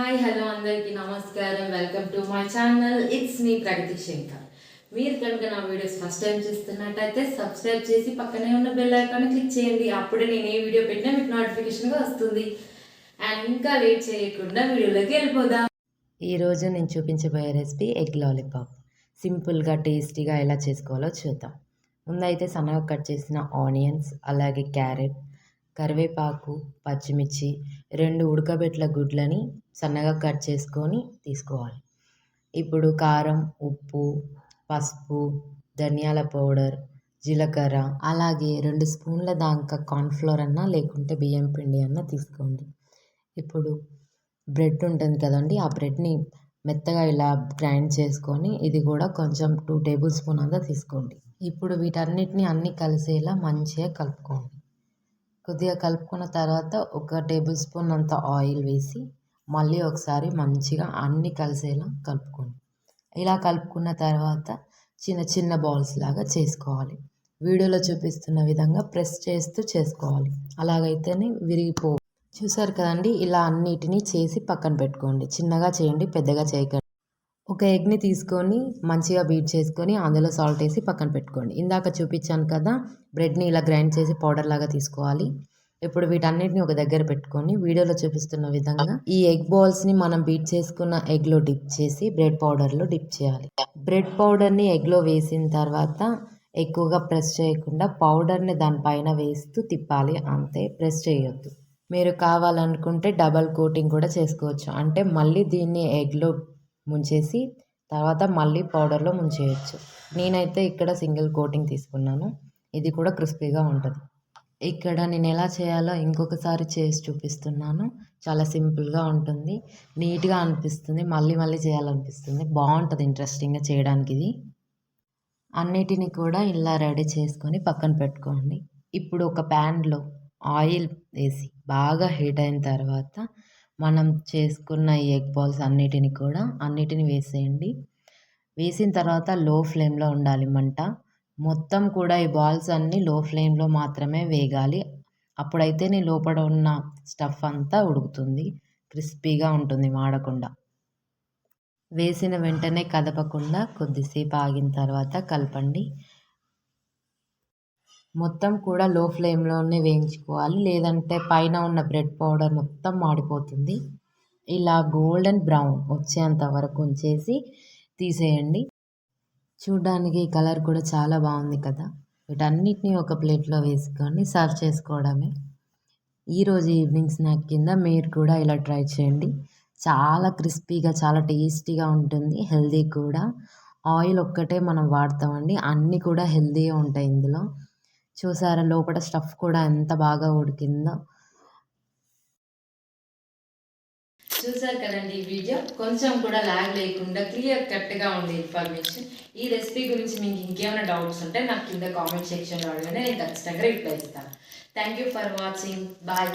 Hi hello అందరికీ నమస్కారం. Welcome to my channel it's me Pragathi Shankar మీరు కనుక నా వీడియోస్ ఫస్ట్ టైం చూస్తున్నట్టయితే సబ్స్క్రైబ్ చేసి పక్కనే ఉన్న బెల్ ఐకాన్ క్లిక్ చేయండి. అప్పుడే నేను ఏ వీడియో పెట్టినా మీకు నోటిఫికేషన్గా వస్తుంది. అండ్ ఇంకా లేట్ చేయకుండా వీడియోలోకి వెళ్ళిపోదాం. ఈరోజు నేను చూపించబోయే రెసిపీ ఎగ్ లాలీపాప్ సింపుల్గా టేస్టీగా ఎలా చేసుకోవాలో చూద్దాం. ముందైతే సన్నగా కట్ చేసిన ఆనియన్స్ అలాగే క్యారెట్ కరివేపాకు పచ్చిమిర్చి రెండు ఉడకబెట్ల గుడ్లని సన్నగా కట్ చేసుకొని తీసుకోవాలి. ఇప్పుడు కారం ఉప్పు పసుపు ధనియాల పౌడర్ జీలకర్ర అలాగే రెండు స్పూన్ల దాకా కార్న్ఫ్లోర్ అన్నా లేకుంటే బియ్యం పిండి అన్నా తీసుకోండి. ఇప్పుడు బ్రెడ్ ఉంటుంది కదండి ఆ బ్రెడ్ని మెత్తగా ఇలా గ్రైండ్ చేసుకొని ఇది కూడా కొంచెం టూ టేబుల్ స్పూన్ అంతా తీసుకోండి. ఇప్పుడు వీటన్నిటిని అన్నీ కలిసేలా మంచిగా కలుపుకోండి. కొద్దిగా కలుపుకున్న తర్వాత ఒక టేబుల్ స్పూన్ అంత ఆయిల్ వేసి మళ్ళీ ఒకసారి మంచిగా అన్నీ కలిసేలా కలుపుకోండి. ఇలా కలుపుకున్న తర్వాత చిన్న చిన్న బాల్స్ లాగా చేసుకోవాలి. వీడియోలో చూపిస్తున్న విధంగా ప్రెస్ చేస్తూ చేసుకోవాలి. అలాగైతేనే విరిగిపో చూసారు కదండి? ఇలా అన్నిటినీ చేసి పక్కన పెట్టుకోండి. చిన్నగా చేయండి పెద్దగా చేయకండి. ఒక ఎగ్ని తీసుకొని మంచిగా బీట్ చేసుకొని అందులో సాల్ట్ వేసి పక్కన పెట్టుకోండి. ఇందాక చూపించాను కదా బ్రెడ్ని ఇలా గ్రైండ్ చేసి పౌడర్ లాగా తీసుకోవాలి. ఇప్పుడు వీటన్నిటిని ఒక దగ్గర పెట్టుకొని వీడియోలో చూపిస్తున్న విధంగా ఈ ఎగ్ బాల్స్ని మనం బీట్ చేసుకున్న ఎగ్లో డిప్ చేసి బ్రెడ్ పౌడర్లో డిప్ చేయాలి. బ్రెడ్ పౌడర్ని ఎగ్లో వేసిన తర్వాత ఎక్కువగా ప్రెస్ చేయకుండా పౌడర్ని దానిపైన వేస్తూ తిప్పాలి. అంతే ప్రెస్ చేయొద్దు. మీరు కావాలనుకుంటే డబల్ కోటింగ్ కూడా చేసుకోవచ్చు. అంటే మళ్ళీ దీన్ని ఎగ్లో ముంచేసి తర్వాత మళ్ళీ పౌడర్లో ముంచేయచ్చు. నేనైతే ఇక్కడ సింగిల్ కోటింగ్ తీసుకున్నాను. ఇది కూడా క్రిస్పీగా ఉంటుంది. ఇక్కడ నేను ఎలా చేయాలో ఇంకొకసారి చేసి చూపిస్తున్నాను. చాలా సింపుల్గా ఉంటుంది. నీట్గా అనిపిస్తుంది. మళ్ళీ మళ్ళీ చేయాలనిపిస్తుంది. బాగుంటుంది ఇంట్రెస్టింగ్గా చేయడానికి ఇది. అన్నిటిని కూడా ఇలా రెడీ చేసుకొని పక్కన పెట్టుకోండి. ఇప్పుడు ఒక ప్యాన్లో ఆయిల్ వేసి బాగా హీట్ అయిన తర్వాత మనం చేసుకున్న ఎగ్ బాల్స్ అన్నిటిని కూడా అన్నిటిని వేసేయండి. వేసిన తర్వాత లో ఫ్లేమ్లో ఉండాలి మంట. మొత్తం కూడా ఈ బాల్స్ అన్నీ లో ఫ్లేమ్లో మాత్రమే వేగాలి. అప్పుడైతే నీ లోపల ఉన్న స్టఫ్ అంతా ఉడుకుతుంది. క్రిస్పీగా ఉంటుంది మాడకుండా. వేసిన వెంటనే కదపకుండా కొద్దిసేపు ఆగిన తర్వాత కలపండి. మొత్తం కూడా లో ఫ్లేమ్లోనే వేయించుకోవాలి. లేదంటే పైన ఉన్న బ్రెడ్ పౌడర్ మొత్తం మాడిపోతుంది. ఇలా గోల్డెన్ బ్రౌన్ వచ్చేంత వరకు ఉంచేసి తీసేయండి. చూడడానికి కలర్ కూడా చాలా బాగుంది కదా. వీటన్నిటిని ఒక ప్లేట్లో వేసుకొని సర్వ్ చేసుకోవడమే. ఈరోజు ఈవినింగ్ స్నాక్ కింద మీరు కూడా ఇలా ట్రై చేయండి. చాలా క్రిస్పీగా చాలా టేస్టీగా ఉంటుంది. హెల్దీ కూడా. ఆయిల్ ఒక్కటే మనం వాడతామండి. అన్నీ కూడా హెల్దీగా ఉంటాయి ఇందులో. చూసారా? లోపల స్టఫ్ కూడా ఎంత బాగా ఉడికిందో. చూసారు కదండి ఈ వీడియో? కొంచెం కూడా ల్యాగ్ లేకుండా క్లియర్ కట్గా ఉండే ఇన్ఫర్మేషన్ ఈ రెసిపీ గురించి మీకు ఇంకేమైనా డౌట్స్ ఉంటే నాకు కింద కామెంట్ సెక్షన్లో అడగనే నేను ఖచ్చితంగా రిప్లై ఇస్తాను. Thank you for watching bye